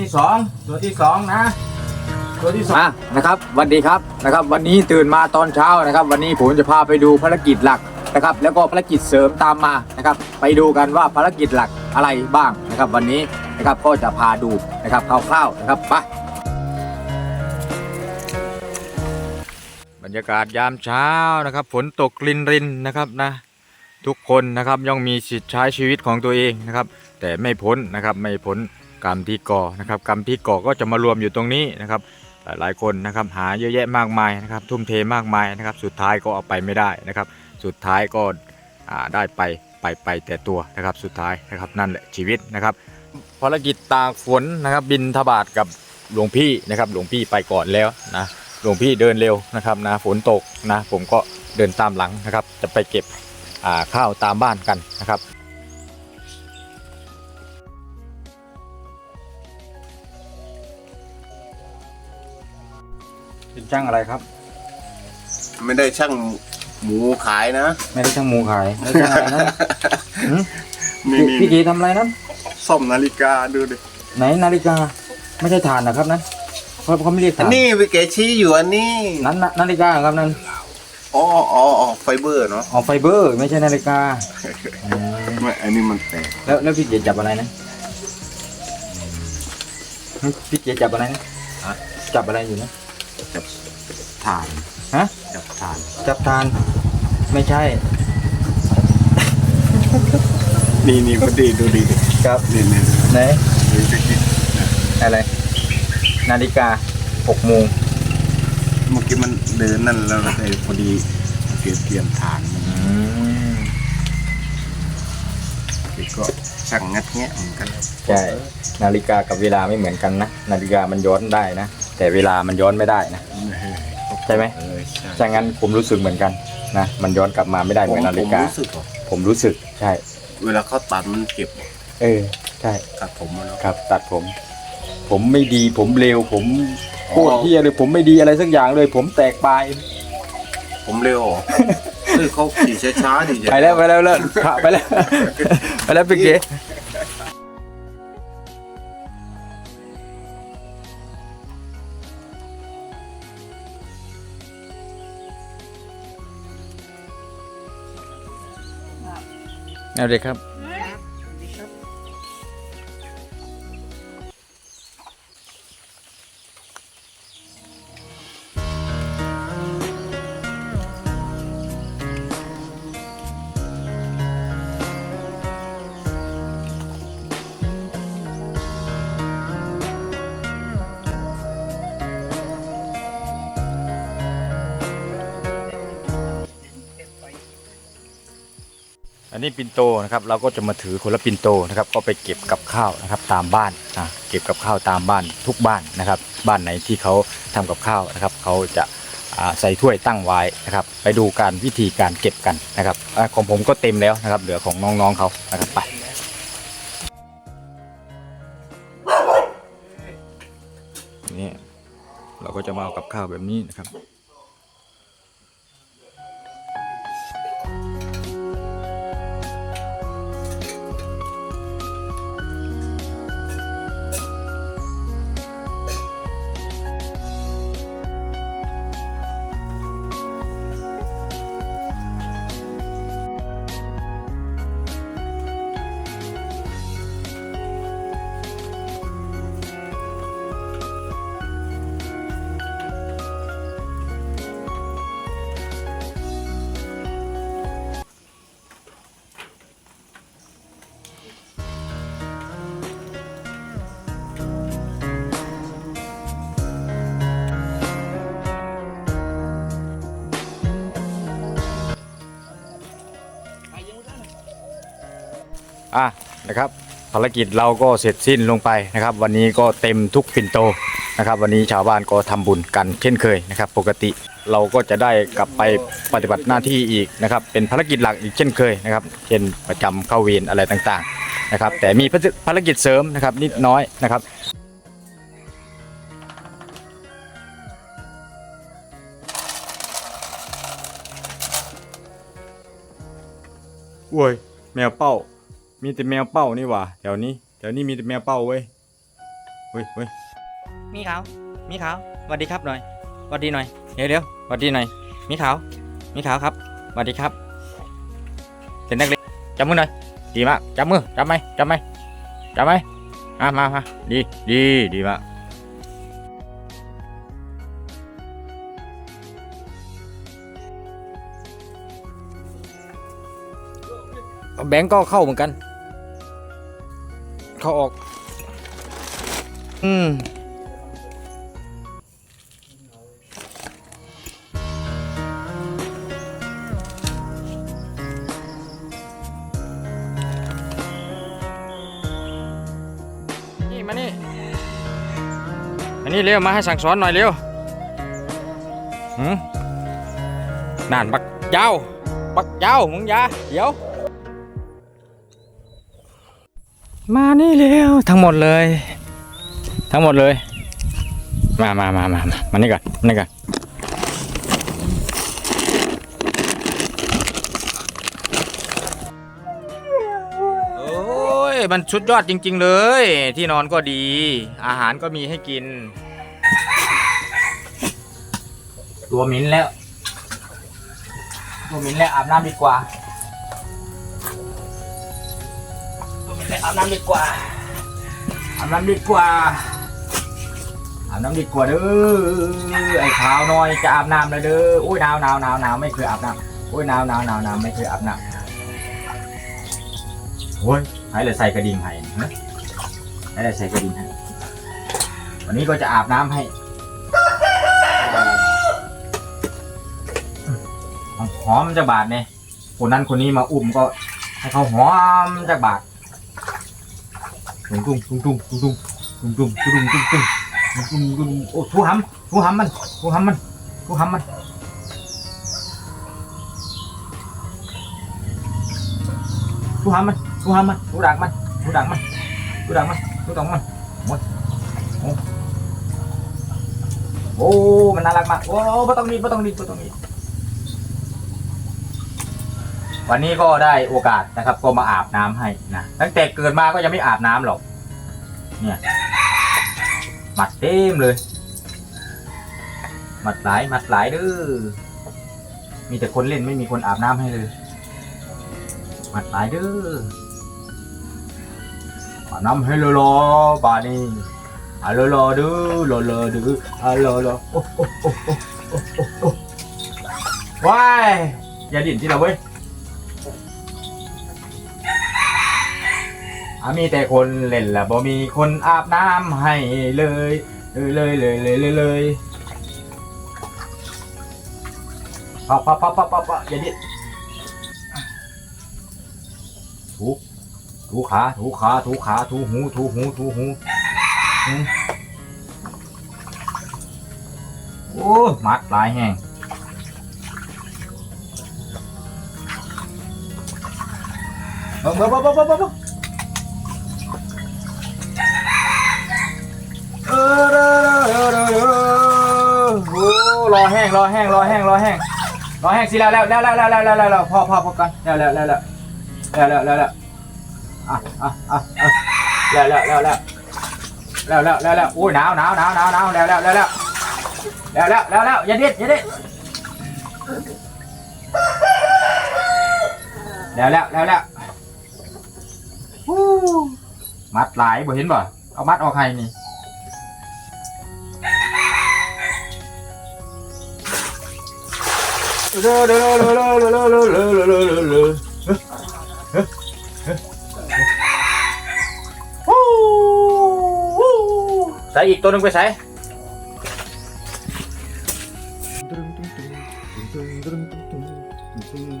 ที่สองตัวที่สองนะ ตัวที่สองอะนะครับวัสดีครับนะครับ วันนี้ตื่นมาตอนเช้านะครับ วันนี้ผมจะพาไปดูภารกิจหลักนะครับ แล้วก็ภารกิจเสริมตามมานะครับ ไปดูกันว่าภารกิจหลักอะไรบ้างนะครับ วันนี้นะครับก็จะพาดูนะครับคร่าวๆนะครับไปบรรยากาศยามเช้านะครับ ฝนตกรินรินๆนะครับนะทุกคนนะครับย่อมมีสิทธิ์ใช้ชีวิตของตัวเองนะครับ แต่ไม่พ้นนะครับไม่พ้น กรรมที่ก่อนะครับกรรมที่ก่อก็จะมารวมอยู่ตรงนี้นะครับ หลายๆคนนะครับหาเยอะแยะมากมายนะครับ ทุ่มเทมากมายนะครับ สุดท้ายก็เอาไปไม่ได้นะครับ สุดท้ายก็ได้ไปไปไปแต่ตัวนะครับสุดท้ายนะครับนั่นแหละชีวิตนะครับภารกิจตากฝนนะครับ บินทบาทกับหลวงพี่นะครับ หลวงพี่ไปก่อนแล้วนะหลวงพี่เดินเร็วนะครับนะฝนตกนะผมก็เดินตามหลังนะครับ จะไปเก็บข้าวตามบ้านกันนะครับ เป็นช่างอะไรครับ ไม่ได้ช่างหมูขายนะ ไม่ได้ช่างหมูขายไม่ได้ช่างอะไรนะหืมนี่พี่นี่พี่กีทำอะไรนะซ่อมนาฬิกาดูดิ ไหนนาฬิกา ไม่ใช่ฐานนะครับนะเขาเขาไม่เรียกอัฐานนนี้วิเกชี้อยู่อันนี้ นั้นน่ะนาฬิกาครับนั่นอ๋ออ๋ออ๋อไฟเบอร์เนาะอ๋อไฟเบอร์ ไม่ใช่นาฬิกาอืมไม่อันนี้มันแตกแล้วแล้วพี่เกีจับอะไรนะหึพี่เกีจับอะไรนะจับอะไรอยู่นะ ถ่าน ฮะ จับถ่าน จับทาน ไม่ใช่ นี่นี่พอดีดูดิครับนี่นี่ไหนดูดิอะไร นาฬิกาหกโมงเมื่อกี้มันเดินนั่นแล้วไอ้พอดีเก็บเตรียมถ่านมันอืมก็ช่างงัดแงะเหมือนกัน ใช่ นาฬิกากับเวลาไม่เหมือนกันนะ นาฬิกามันย้อนได้นะ แต่เวลามันย้อนไม่ได้นะ ใช่ไหมเออใช่ถ้างั้นผมรู้สึกเหมือนกันนะ มันย้อนกลับมาไม่ได้เหมือนนาฬิกา ผมรู้สึกเหรอผมรู้สึกใช่ เวลาเขาตัดมันเก็บเออ ใช่ตัดผมมาแล้วครับ ตัดผม ผมไม่ดีผมเลวผมโคตรเฮียเลยผมไม่ดีอะไรสักอย่างเลย ผมแตกปลายผมเร็วเหรอเฮ้ยเขาขี่ช้าๆดิไปแล้วไปแล้วแล้วพระไปแล้ว ไปแล้วพี่เก๋ เอาเลยครับ อันนี้ปินโตนะครับเราก็จะมาถือคนละปินโตนะครับก็ไปเก็บกับข้าวนะครับตามบ้านอะเก็บกับข้าวตามบ้านทุกบ้านนะครับ บ้านไหนที่เขาทำกับข้าวนะครับเขาจะาใส่ถ้วยตั้งไว้นะครับ ไปดูการวิธีการเก็บกันนะครับอของผมก็เต็มแล้วนะครับ เหลือของน้องๆเขานะครับไปนี่เราก็จะมาเอากับข้าวแบบนี้นะครับ อะนะครับภารกิจเราก็เสร็จสิ้นลงไปนะครับ วันนี้ก็เต็มทุกปิ่นโตนะครับ วันนี้ชาวบ้านก็ทำบุญกันเช่นเคยนะครับ ปกติเราก็จะได้กลับไปปฏิบัติหน้าที่อีกนะครับ เป็นภารกิจหลักอีกเช่นเคยนะครับ เช่นประจำเข้าเวรอะไรต่างๆนะครับ แต่มีภารกิจเสริมนะครับนิดน้อยนะครับโว้ยแมวเป้า มีแต่แมวเป้านี่หว่าแถวนี้แถวนี้มีแต่แมวเป้าเว้ยเฮ้ยเฮ้ยมีขาว มีขาวสวัสดีครับหน่อยสวัสดีหน่อยเดี๋ยวเดี๋ยวสวัสดีหน่อย มีขาว มีขาวครับสวัสดีครับเป็นนักเรียนจับมือหน่อยดีมากจับมือจับไหมจับไหมจับไหมมามามาดีดีดีมากแบงก์ก็เข้าเหมือนกัน เข้าออก อืมนี่มานี่มานี่เร็วมาให้สั่งสอนหน่อยเร็วหืมนั่นบักยาว บักยาวมึงยาเดี๋ยว มานี่เร็วทั้งหมดเลย ทั้งหมดเลย มามามามามามานี่ก่อนมานี่ก่อนโอ้ยมันชุดยอดจริง ๆ เลย ที่นอนก็ดี อาหารก็มีให้กิน ตัวมินแล้วตัวมินแล้วอาบน้ำดีกว่า อาบน้ำดีกว่าอาบน้ำดีกว่าอาบน้ำดีกว่าเด้อไอ้ขาวน้อยจะอาบน้ำแล้วเด้ออุ้ยหนาวหนาวหนาวหนาวไม่เคยอาบน้ำอุ้ยหนาวหนาวหนาวหนาวไม่เคยอาบน้ำโอ้ยให้เลยใส่กระดิ่งให้นะให้เลยใส่กระดิ่งให้วันนี้ก็จะอาบน้ำให้หอมจะบาดเนี่ยคนนั้นคนนี้มาอุ้มก็ให้เขาหอมจากบาท ตุ้งตุ้งตุ้งตุ้งตุ้งตุ้งตุ้งตุ้งตุ้งตุ้งตุ้งตุ้งตุ้งตุ้งโอ้ทูหำทูหำมันทูหำมันทูหำมันทูหำมันทูหำมันทู วันนี้ก็ได้โอกาสนะครับ ก็มาอาบน้ำให้นะตั้งแต่เกิดมาก็ยังไม่อาบน้ำหรอก เนี่ยหมัดเต็มเลยหมัดหลายหมัดหลายเด้อมีแต่คนเล่นไม่มีคนอาบน้ำให้เลยหมัดหลายเด้ออาบน้ำให้เลยรอบานี่อาเลยรอเด้อรอรอเด้ออาเลยรอโอ้โอ้โอ้โอ้โอ้โอ้โอ้ว้ายอย่าดิ่นที่เราเว้ย อะมีแต่คนเล่นละบ่มีคนอาบน้ำให้เลยเลยเลยเลยเลยเลยเลยปะปะปะปะปะปะอย่าดิถูถูขาถูขาถูขาถูหูถูหูถูหูโอ้มัดหลายแห้งเบิ่งเบิ่งเบิ่งเบิ่งเบิ่ง โอ้รอแห้งรอแห้งรอแห้งรอแห้งรอแห้งสิแล้วแล้วแล้วแล้วแล้วแล้วแล้วพอพอพอกันแล้วแล้วแล้วแล้วแล้วแล้วแล้วแล้วอะอะอะแล้วแล้วแล้วแล้วแล้วแล้วแล้วแล้วโอ้ยหนาวหนาวหนาวหนาวหนาวแล้วแล้วแล้วแล้วแล้วแล้วแล้วแล้วอย่าดิ้นอย่าดิ้นแล้วแล้วแล้วแล้วมัดหลายบ่เห็นบ่เอามัดออกให้นี่ ใส่อีกตัวหนึงไปใส่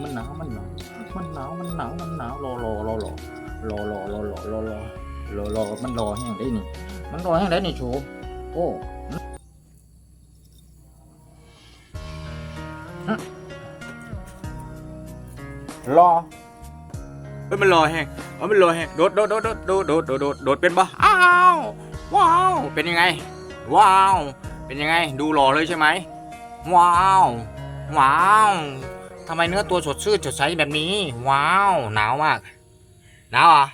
มันหนาวมันหนาวมันหนาวมันหนาวมันหนาวรอรอรอรอรอรอรอรอรอรอรอรอมันรอแห้งได้นี่ มันรอแห้งได้นี่โชว์โอ้ รอเฮ้ยมันรอแห้งเออมันรอแห้งโดดโดดโดดโดดโดดโดดโดดโดดโดดเป็นปะอ้าวว้าวเป็นยังไง ว้าว เป็นยังไง ดูหล่อเลยใช่ไหมว้าวว้าวทำไมเนื้อตัวสดชื่นสดใสแบบนี้ ว้าวหนาวมากหนาวอะ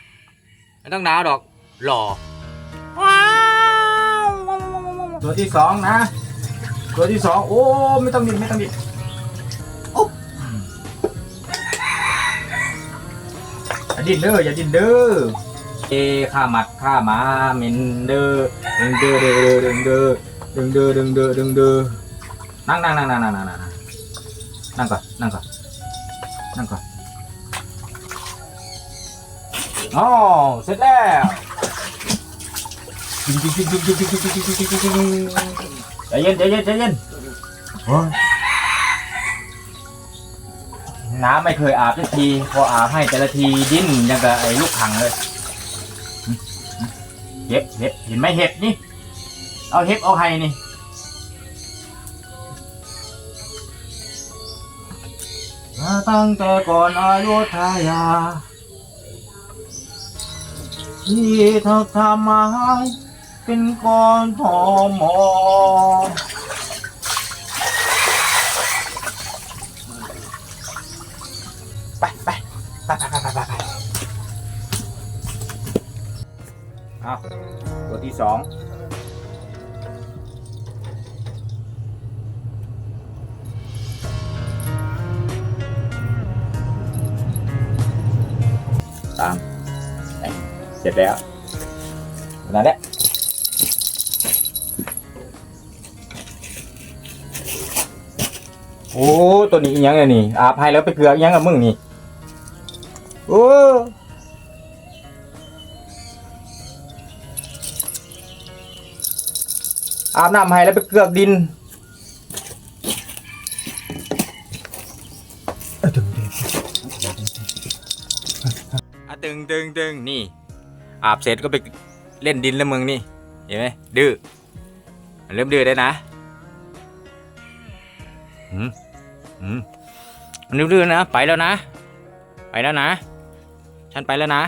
ไม่ต้องหนาวดอกหล่อว้าวตัวที่สองนะ ตัวที่สองโอ้ไม่ต้องบิดไม่ต้องบิด ดิ้นเด้ออย่าดิ้นเด้อเอข้าหมัดข้าหมาเหม็นเด้อดึงเด้อเด้อดึงเด้อดึงเด้อดึงเด้อดึงเด้อนั่งนั่งนั่งนั่งนั่งนั่งนั่งก่อนนั่งก่อนนั่งก่อนอ๋อเสร็จแล้วใจเย็นใจเย็นใจเย็น น้ำไม่เคยอาบสักที พออาบให้แต่ละทีดิ้นยังกับไอ้ลูกขังเลยเห็บเห็บเห็นไหมเห็บนี่ เอาเห็บเอาไห้นี่ตั้งแต่ก่อนอายุทยา ที่เธอทำมาให้เป็นก้อนทองหมอไปไป ไปไปไปไปไปไปเอาตัวที่สองตามเสร็จแล้วนั่นแหละโอ้ตัวนี้ยังไงนี่อาบให้แล้วไปเกลือยังกับมึงนี่ โอ้อาบน้ำให้แล้วไปเกลือกดินอะตึงตึงตึงนี่ อาบเสร็จก็ไปเล่นดินแล้วมึงนี่ เห็นไหมดื้อเริ่มดื้อได้นะอืมอืมดื้อนะ ไปแล้วนะ ไปแล้วนะ ฉันไปแล้วนะ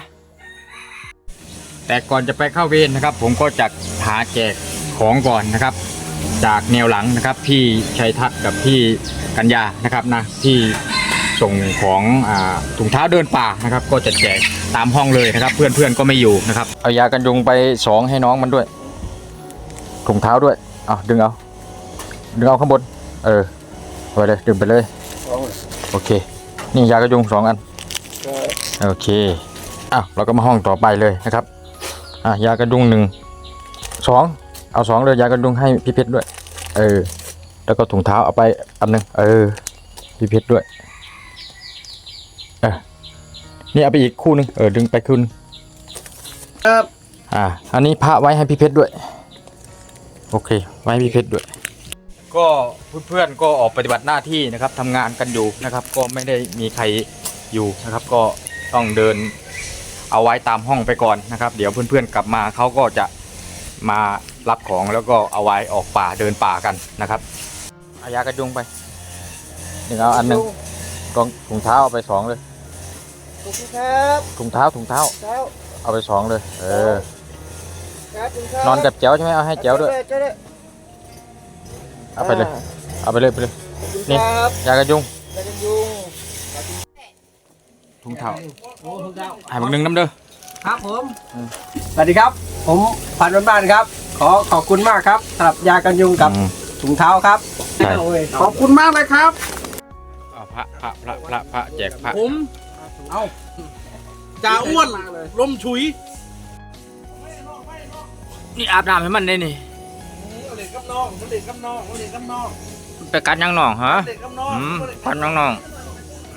แต่ก่อนจะไปเข้าเวรนะครับ ผมก็จะหาแจกของก่อนนะครับ จากแนวหลังนะครับ พี่ชัยทัศน์กับพี่กัญญานะครับนะที่ส่งของอ่าถุงเท้าเดินป่านะครับ ก็จะแจกตามห้องเลยนะครับ เพื่อนๆก็ไม่อยู่นะครับเอายากันยุงไปสองให้น้องมันด้วยถุงเท้าด้วยเอาดึงเอาดึงเอาข้างบน เออเอาไปเลยดึงไปเลย โอเค นี่ยากันยุงสองอัน โอเคอ้าวเราก็มาห้องต่อไปเลยนะครับอะยากันยุงหนึ่งสองเอาสองเลยยากันยุงให้พี่เพชรด้วย เออ แล้วก็ถุงเท้าเอาไปอันหนึ่งเออพี่เพชรด้วยเออนี่เอาไปอีกคู่หนึงเออดึงไปคู่หนึงครับอ่าอันนี้พระไว้ให้พี่เพชรด้วย โอเค ไว้ให้พี่เพชรด้วย ก็เพื่อนๆก็ออกปฏิบัติหน้าที่นะครับทำงานกันอยู่นะครับ ก็ไม่ได้มีใครอยู่นะครับ ก็ ต้องเดินเอาไว้ตามห้องไปก่อนนะครับ เดี๋ยวเพื่อนๆกลับมาเขาก็จะมารับของแล้วก็เอาไว้ออกป่าเดินป่ากันนะครับเอายากระยุงไปหนึ่งเอาอันหนึ่งรองถุงเท้าเอาไปสองเลยขอบคุณครับถุงเท้าถุงเท้า เช้าเอาไปสองเลย เออ ครับคุณครับนอนกับแจ๋วใช่ไหมเอาให้แจ๋วด้วย เจ้าด้วยเอาไปเลย เอาไปเลยไปเลยนี่ครับยากระยุงยากันยุง ถุงเท้าโอ้ทุกเจ้าให้บักหนึ่งน้ำเด้อ ครับผมสวัสดีครับ ผมพันธุ์บ้านๆครับ ขอขอบคุณมากครับสำหรับยากันยุงกับอืมถุงเท้าครับใช่ขอบคุณมากเลยครับ เอาพระพระพระพระพระแจกพระ ผมเอาจ่าอ้วนลมฉุย นี่อาบน้ำให้มันได้นี่เด็กกับน้องเด็กกับน้องเด็กกับน้องไปกัดยังน้องฮะเด็กกับน้องอืมกัดน้องน้อง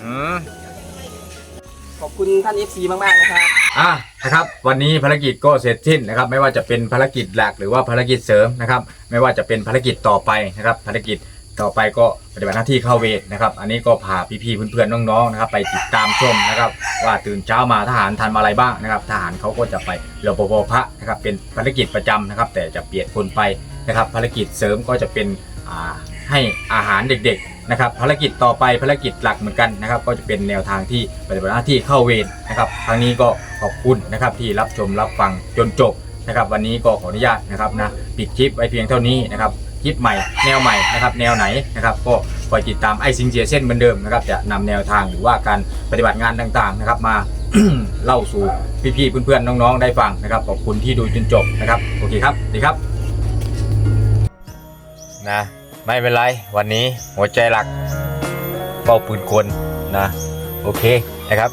อืม ขอบคุณท่าน FC มากๆนะครับ อะนะครับวันนี้ภารกิจก็เสร็จสิ้นนะครับไม่ว่าจะเป็นภารกิจหลักหรือว่าภารกิจเสริมนะครับไม่ว่าจะเป็นภารกิจต่อไปนะครับภารกิจต่อไปก็ปฏิบัติหน้าที่เข้าเวรนะครับ อันนี้ก็พาพี่ๆเพื่อนๆน้องๆนะครับ ไปติดตามชมนะครับ ว่าตื่นเช้ามาทหารทำอะไรบ้างนะครับ ทหารเขาก็จะไปรปภพระนะครับเป็นภารกิจประจำนะครับ แต่จะเปลี่ยนคนไปนะครับ ภารกิจเสริมก็จะเป็นอ่า ให้อาหารเด็กๆนะครับภารกิจต่อไปภารกิจหลักเหมือนกันนะครับ ก็จะเป็นแนวทางที่ปฏิบัติหน้าที่เข้าเวรนะครับครั้งนี้ก็ขอบคุณนะครับที่รับชมรับฟังจนจบนะครับ วันนี้ก็ขออนุญาตนะครับนะปิดคลิปไว้เพียงเท่านี้นะครับคลิปใหม่แนวใหม่นะครับแนวไหนนะครับก็คอยติดตามไอซิงเจียเช่นเหมือนเดิมนะครับจะนำแนวทางหรือว่าการปฏิบัติงานต่างๆนะครับมาเล่าสู่พี่ๆเพื่อนๆน้องๆได้ฟังนะครับขอบคุณที่ดูจนจบนะครับโอเคครับสวัสดีครับนะ ไม่เป็นไร วันนี้หัวใจหลักเป้าปืนกลนะ โอเคนะครับ